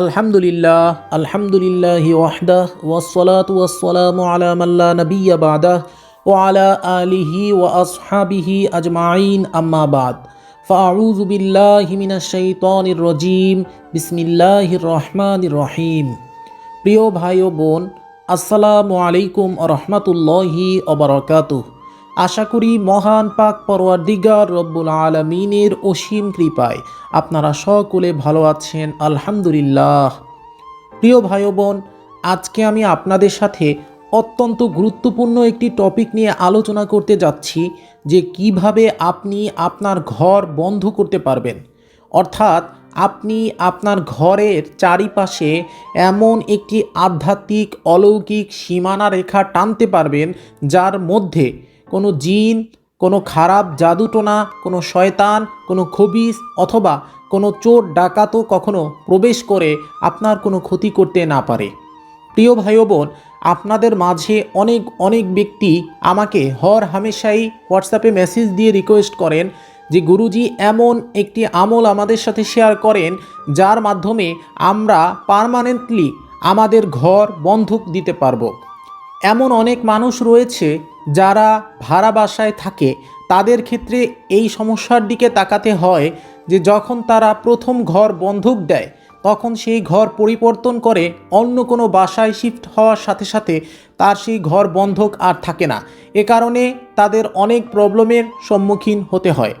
আলহামদুলিল্লাহ আলহামদুলিল্লাহ ওয়াহদাহ ওয়াসসালাতু ওয়াসসালামু আলা মাল্লা নাবিয়্যা বাদাহ ওয়া আলা আলিহি ওয়া আসহাবিহি আজমাইন, আম্মা বাদ। ফাআউযু বিল্লাহি মিনাশ শাইতানির রাজীম, বিসমিল্লাহির রহমানির রহিম। প্রিয় ভাই ও বোন, আসসালামু আলাইকুম রহমতুল্লাহি অবরকাতুহ আশা করি মহান পাক পরওয়ারদিগার রব্বুল আলমিনের অসীম কৃপায় আপনারা সকলে ভালো আছেন, আলহামদুলিল্লাহ। প্রিয় ভাই বোন আজকে আমি আপনাদের সাথে অত্যন্ত গুরুত্বপূর্ণ একটি টপিক নিয়ে আলোচনা করতে যাচ্ছি, যে কীভাবে আপনি আপনার ঘর বন্ধ করতে পারবেন। অর্থাৎ আপনি আপনার ঘরের চারিপাশে এমন একটি আধ্যাত্মিক অলৌকিক সীমানা রেখা টানতে পারবেন, যার মধ্যে কোনো জিন, কোনো খারাপ জাদুটোনা, কোনো শয়তান, কোনো খবিস অথবা কোনো চোর ডাকাতও কখনো প্রবেশ করে আপনার কোনো ক্ষতি করতে না পারে। প্রিয় ভাই বোন, আপনাদের মাঝে অনেক অনেক ব্যক্তি আমাকে হর হামেশাই হোয়াটসঅ্যাপে মেসেজ দিয়ে রিকোয়েস্ট করেন যে, গুরুজি, এমন একটি আমল আমাদের সাথে শেয়ার করেন, যার মাধ্যমে আমরা পারমানেন্টলি আমাদের ঘর বন্ধক দিতে পারব। এমন অনেক মানুষ রয়েছে যারা ভাড়া বাসায় থাকে, তাদের ক্ষেত্রে এই সমস্যার দিকে তাকাতে হয় যে যখন তারা প্রথম ঘর বন্ধক দেয়, তখন সেই ঘর পরিবর্তন করে অন্য কোনো বাসায় শিফট হওয়ার সাথে সাথে তার সেই ঘর বন্ধক আর থাকে না। এ কারণে তাদের অনেক প্রবলেমের সম্মুখীন হতে হয়।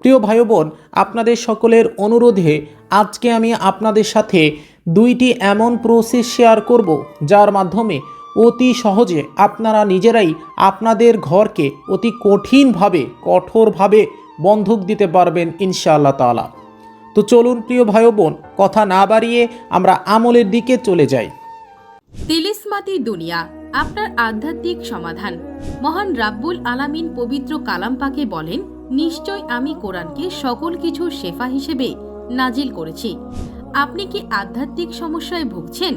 প্রিয় ভাই বোন আপনাদের সকলের অনুরোধে আজকে আমি আপনাদের সাথে দুইটি এমন প্রসেস শেয়ার করব, যার মাধ্যমে অতি সহজে আপনারা নিজেরাই আপনাদের ঘরকে অতি কঠিনভাবে, কঠোরভাবে বন্ধক দিতে পারবেন ইনশাআল্লাহ তাআলা। তো চলুন প্রিয় ভাই বোন কথা না বাড়িয়ে আমরা আমলের দিকে চলে যাই। তিলিসমাতি দুনিয়া, আপনার আধ্যাত্মিক সমাধান। মহান রাব্বুল আলামিন পবিত্র কালাম পাকে বলেন, নিশ্চয় আমি কোরআনকে সকল কিছু শেফা হিসেবে নাজিল করেছি। আপনি কি আধ্যাত্মিক সমস্যায় ভুগছেন?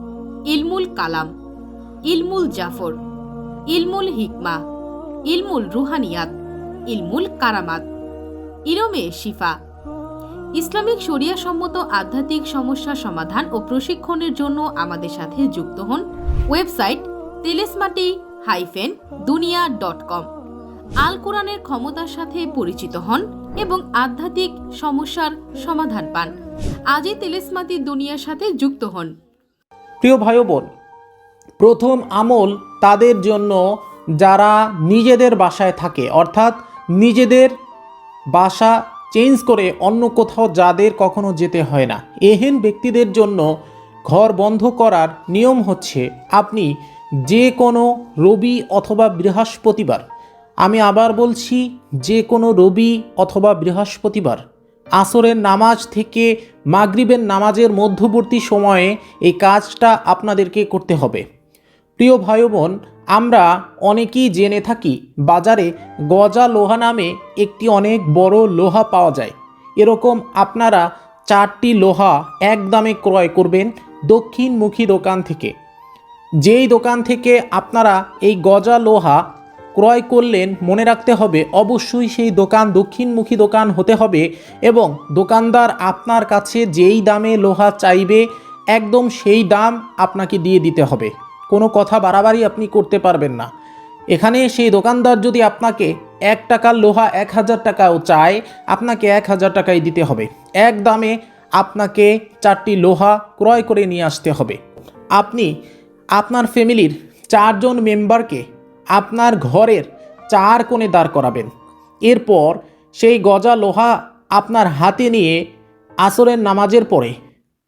ইলমুল কালাম, ইলমুল জাফর, ইলমুল হিকমা, ইলমুল রুহানিয়াত, ইলমুল কারামাত। ইরমে শিফা, ইসলামিক শরিয়া সম্মত আধ্যাত্মিক সমস্যা সমাধান ও প্রশিক্ষণের জন্য আমাদের সাথে যুক্ত হন ওয়েবসাইট তেলেসমাটি হাইফেন দুনিয়া ডট কম। আল কোরআনের ক্ষমতার সাথে পরিচিত হন এবং আধ্যাত্মিক সমস্যার সমাধান পান। আজই তেলেসমাতি দুনিয়ার সাথে যুক্ত হন। প্রিয় ভাই বোন, প্রথম আমল তাদের জন্য যারা নিজেদের বাসায় থাকে। অর্থাৎ নিজেদের বাসা চেঞ্জ করে অন্য কোথাও যাদের কখনো যেতে হয় না। এহেন ব্যক্তিদের জন্য ঘর বন্ধ করার নিয়ম হচ্ছে, আপনি যে কোনো রবি অথবা বৃহস্পতিবার, আমি আবার বলছি যে কোনো রবি অথবা বৃহস্পতিবার আসরের নামাজ থেকে মাগরিবের নামাজের মধ্যবর্তী সময়ে এই কাজটা আপনাদেরকে করতে হবে। প্রিয় ভাই বোন আমরা অনেকেই জেনে থাকি, বাজারে গজা লোহা নামে একটি অনেক বড় লোহা পাওয়া যায়। এরকম আপনারা চারটি লোহা এক দামে ক্রয় করবেন দক্ষিণমুখী দোকান থেকে। যেই দোকান থেকে আপনারা এই গজা লোহা ক্রয় করলেন, মনে রাখতে হবে অবশ্যই সেই দোকান, দক্ষিণমুখী দোকান হতে হবে এবং দোকানদার আপনার কাছে যেই দামে লোহা চাইবে, একদম সেই দাম আপনাকে দিয়ে দিতে হবে। কোনো কথা বাড়াবাড়ি আপনি করতে পারবেন না। এখানে সেই দোকানদার যদি আপনাকে এক টাকার লোহা এক হাজার টাকাও চায়, আপনাকে এক হাজার টাকাই দিতে হবে। এক দামে আপনাকে চারটি লোহা ক্রয় করে নিয়ে আসতে হবে। আপনি আপনার ফ্যামিলির চারজন মেম্বারকে আপনার ঘরের চার কোণে দাঁড় করাবেন। এরপর সেই গজা লোহা আপনার হাতে নিয়ে আসরের নামাজের পরে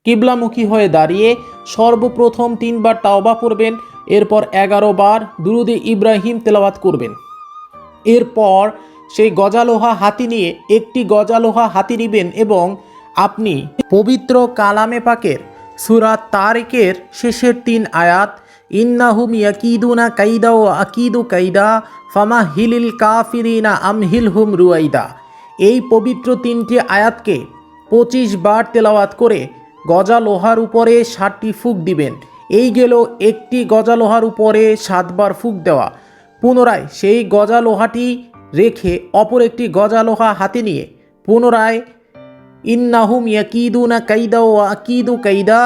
কিবলামুখী হয়ে দাঁড়িয়ে সর্বপ্রথম তিনবার তাওবা পড়বেন, এরপর এগারো বার দুরুদে ইব্রাহিম তেলাওয়াত করবেন। এরপর সেই গজালোহা হাতি নিয়ে একটি গজালোহা হাতি নেবেন এবং আপনি পবিত্র কালামে পাকের সুরা তারিকের শেষের তিন আয়াত ইন্নাহুম ইয়াকিদুনা কাইদা ও আকিদু কাইদা ফামা হিলিল কাফিরিনা আমহিল হুম রুয়াইদা এই পবিত্র তিনটি আয়াতকে পঁচিশ বার তেলাওয়াত করে গজা লোহার উপরে ষাটটি ফুক দিবেন। এই গেল একটি গজা লোহার উপরে সাতবার ফুক দেওয়া। পুনরায় সেই গজা লোহাটি রেখে অপর একটি গজা লোহা হাতে নিয়ে পুনরায়, ইন্নাহুম ইয়াকিদুনা কাইদা ও আকিদু কাইদা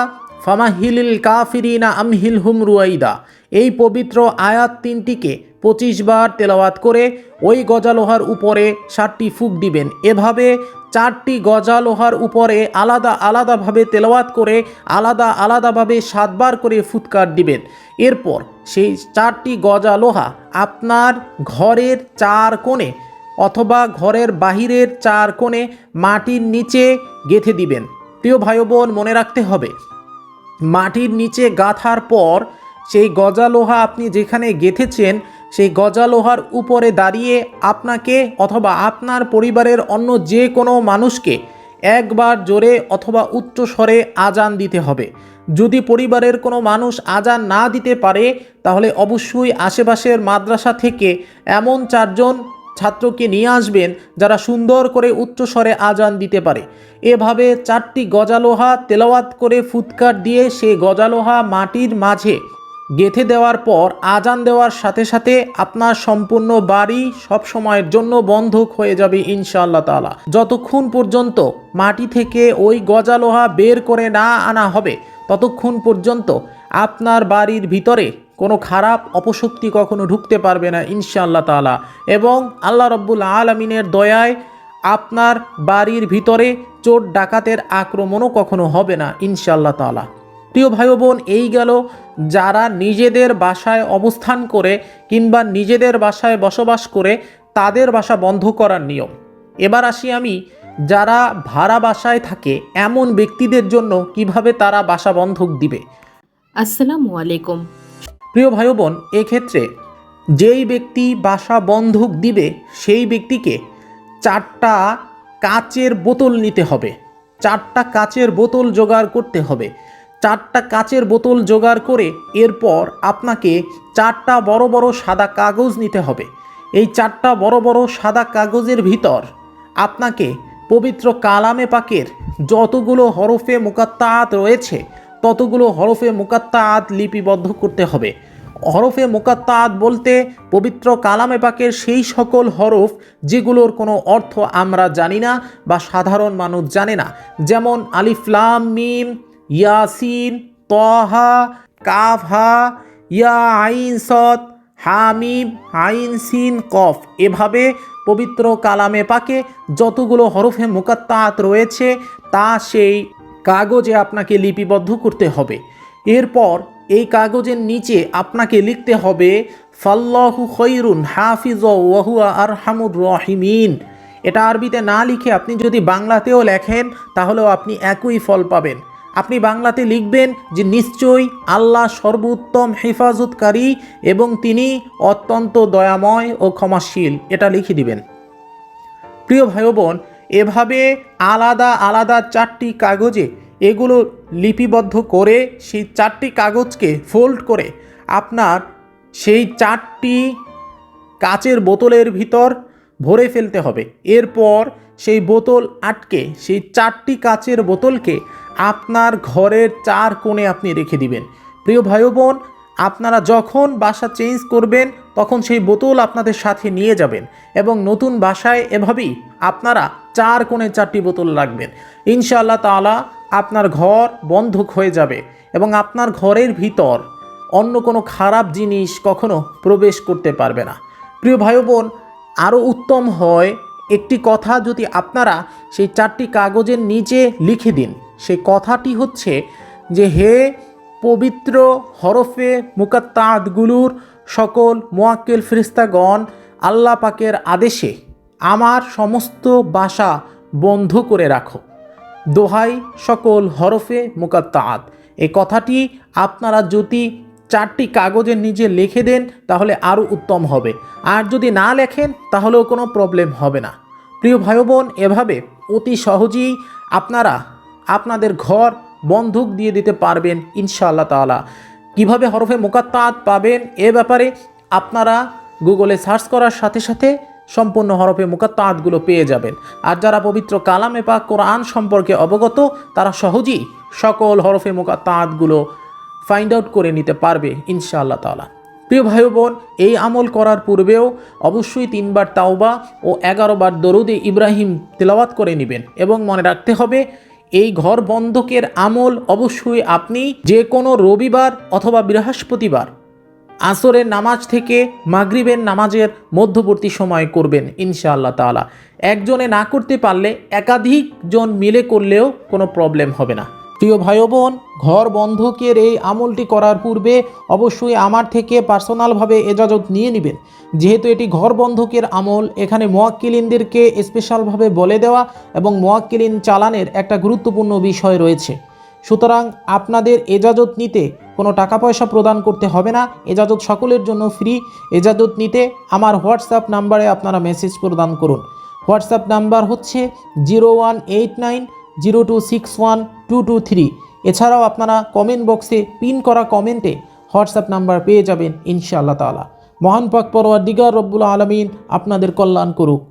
ফামাহিলিল কাফিরিনা আমহিল হুম রুয়াইদা। এই পবিত্র আয়াত তিনটিকে পঁচিশ বার তেলাওয়াত করে ওই গজালোহার উপরে ষাটটি ফুক দিবেন। এভাবে চারটি গজালোহার উপরে আলাদা আলাদাভাবে তেলাওয়াত করে আলাদা আলাদাভাবে সাতবার করে ফুৎকার দিবেন। এরপর সেই চারটি গজা লোহা আপনার ঘরের চার কোণে অথবা ঘরের বাহিরের চার কোণে মাটির নিচে গেঁথে দিবেন। প্রিয় ভাই বোন মনে রাখতে হবে মাটির নিচে গাঁথার পর সেই গজা লোহা আপনি যেখানে গেঁথেছেন, সেই গজা লোহার উপরে দাঁড়িয়ে আপনাকে অথবা আপনার পরিবারের অন্য যে কোনো মানুষকে একবার জোরে অথবা উচ্চ স্বরে আজান দিতে হবে। যদি পরিবারের কোনো মানুষ আজান না দিতে পারে, তাহলে অবশ্যই আশেপাশের মাদ্রাসা থেকে এমন চারজন ছাত্রকে নিয়ে আসবেন যারা সুন্দর করে উচ্চস্বরে আজান দিতে পারে। এভাবে চারটি গজালোহা তেলাওয়াত করে ফুৎকার দিয়ে সে গজালোহা মাটির মাঝে গেথে দেওয়ার পর আজান দেওয়ার সাথে সাথে আপনার সম্পূর্ণ বাড়ি সব সময়ের জন্য বন্ধক হয়ে যাবে ইনশাআল্লাহ তাআলা। যতক্ষণ পর্যন্ত মাটি থেকে ওই গজালোহা বের করে না আনা হবে, ততক্ষণ পর্যন্ত আপনার বাড়ির ভিতরে কোনো খারাপ অপশক্তি কখনো ঢুকতে পারবে না, ইনশাআল্লাহ তাআলা। এবং আল্লাহ রব্বুল আলমিনের দয়ায় আপনার বাড়ির ভিতরে চোর ডাকাতের আক্রমণও কখনো হবে না, ইনশাআল্লাহ তাআলা। প্রিয় ভাই বোন এই গেল যারা নিজেদের বাসায় অবস্থান করে কিংবা নিজেদের বাসায় বসবাস করে তাদের বাসা বন্ধ করার নিয়ম। এবার আসি আমি, যারা ভাড়া বাসায় থাকে এমন ব্যক্তিদের জন্য কীভাবে তারা বাসা বন্ধক দিবে? আসসালামু আলাইকুম। প্রিয় ভাই বোন এক্ষেত্রে যেই ব্যক্তি বাসা বন্ধক দিবে, সেই ব্যক্তিকে চারটা কাচের বোতল নিতে হবে। চারটা কাচের বোতল জোগাড় করতে হবে। চারটা কাচের বোতল জোগাড় করে এরপর আপনাকে চারটা বড় বড় সাদা কাগজ নিতে হবে। এই চারটা বড় বড় সাদা কাগজের ভিতর আপনাকে পবিত্র কালামে পাকের যতগুলো হরফে মুকাত্তাআত রয়েছে ততগুলো হরফে মুকাত্তাআত লিপিবদ্ধ করতে হবে। হরফে মুকাত্তাআত বলতে পবিত্র কালামে পাকের সেই সকল হরফ যেগুলোর কোনো অর্থ আমরা জানি না বা সাধারণ মানুষ জানে না। যেমন আলিফলাম মিম, ইয়াসিন, তহা কাফহা ইয়া, আইন, সৎ হামিম আইন, সিন, কফ। এভাবে পবিত্র কালামে পাকে যতগুলো হরফে মুকাত্তাত রয়েছে, তা সেই কাগজে আপনাকে লিপিবদ্ধ করতে হবে। এরপর এই কাগজের নিচে আপনাকে লিখতে হবে, ফাল্লাহু খৈরুন হাফিজ ওয়াহুয়া আর হামুর রহিমিন। এটা আরবিতে না লিখে আপনি যদি বাংলাতেও লেখেন, তাহলেও আপনি একই ফল পাবেন। আপনি বাংলাতে লিখবেন যে, নিশ্চয়ই আল্লাহ সর্বোত্তম হেফাজতকারী এবং তিনি অত্যন্ত দয়াময় ও ক্ষমাশীল। এটা লিখে দিবেন। প্রিয় ভাই বোন এভাবে আলাদা আলাদা চারটি কাগজে এগুলো লিপিবদ্ধ করে সেই চারটি কাগজকে ফোল্ড করে আপনার সেই চারটি কাচের বোতলের ভিতর ভরে ফেলতে হবে। এরপর সেই বোতল আটকে সেই চারটি কাচের বোতলকে আপনার ঘরের চার কোণে আপনি রেখে দিবেন। প্রিয় ভাই বোন আপনারা যখন বাসা চেঞ্জ করবেন, তখন সেই বোতল আপনাদের সাথে নিয়ে যাবেন এবং নতুন বাসায় এভাবেই আপনারা চার কোণে চারটি বোতল রাখবেন। ইনশাআল্লাহ তাআলা আপনার ঘর বন্ধক হয়ে যাবে এবং আপনার ঘরের ভিতর অন্য কোনো খারাপ জিনিস কখনো প্রবেশ করতে পারবে না। প্রিয় ভাই বোন আরও উত্তম হয় একটি কথা যদি আপনারা সেই চারটি কাগজের নিচে লিখে দিন। সেই কথাটি হচ্ছে যে, হে পবিত্র হরফে মুকাত্তাদগুলোর সকল মোয়াক্কেল ফেরিস্তাগণ আল্লাহ পাকের আদেশে আমার সমস্ত বাসা বন্ধ করে রাখো। দোহাই সকল হরফে মুকাত্তাআত এই কথাটি আপনারা যদি চারটি কাগজের নিচে লিখে দেন, তাহলে আরও উত্তম হবে। আর যদি না লেখেন, তাহলেও কোনো প্রবলেম হবে না। প্রিয় ভাই বোন এভাবে অতি সহজেই আপনারা আপনাদের ঘর বন্ধক দিয়ে দিতে পারবেন ইনশাআল্লাহ তাআলা। কীভাবে হরফে মুকাত্তাত পাবেন এ ব্যাপারে আপনারা গুগলে সার্চ করার সাথে সাথে সম্পূর্ণ হরফে মুকাত্তাতগুলো পেয়ে যাবেন। আর যারা পবিত্র কালামে পাক কোরআন সম্পর্কে অবগত, তারা সহজেই সকল হরফে মুকাত্তাতগুলো ফাইন্ড আউট করে নিতে পারবে ইনশাআল্লাহ তাআলা। প্রিয় ভাই বোন এই আমল করার পূর্বেও অবশ্যই তিনবার তাওবা ও এগারো বার দরুদে ইব্রাহিম তেলাওয়াত করে নেবেন এবং মনে রাখতে হবে এই ঘর বন্ধকের আমল অবশ্যই আপনি যে কোনো রবিবার অথবা বৃহস্পতিবার। আসরের নামাজ থেকে মাগরিবের নামাজের মধ্যবর্তী সময় করবেন ইনশাআল্লাহ তালা একজনে না করতে পারলে একাধিক জন মিলে করলেও কোনো প্রবলেম হবে না। প্রিয় ভাই বোন, ঘর বন্ধকের এই আমলটি করার পূর্বে অবশ্যই আমার থেকে পার্সোনালভাবে এজাজত নিয়ে নেবেন। যেহেতু এটি ঘর বন্ধকের আমল, এখানে মোয়াক্কিলিনদেরকে স্পেশালভাবে বলে দেওয়া এবং মোয়াক্কিলিন চালানের একটা গুরুত্বপূর্ণ বিষয় রয়েছে। সুতরাং আপনাদের এজাজত নিতে কোনো টাকা পয়সা প্রদান করতে হবে না। এজাজত সকলের জন্য ফ্রি। এজাজত নিতে আমার হোয়াটসঅ্যাপ নাম্বারে আপনারা মেসেজ প্রদান করুন। হোয়াটসঅ্যাপ নাম্বার হচ্ছে zero one eight nine zero two six one two two three এছাড়াও আপনারা কমেন্ট বক্সে পিন করা কমেন্টে হোয়াটসঅ্যাপ নাম্বার পেয়ে যাবেন, ইনশাআল্লাহ তালা মহান পাক পরোয়া দিগার রব্বুল আলমিন আপনাদের কল্যাণ করুক।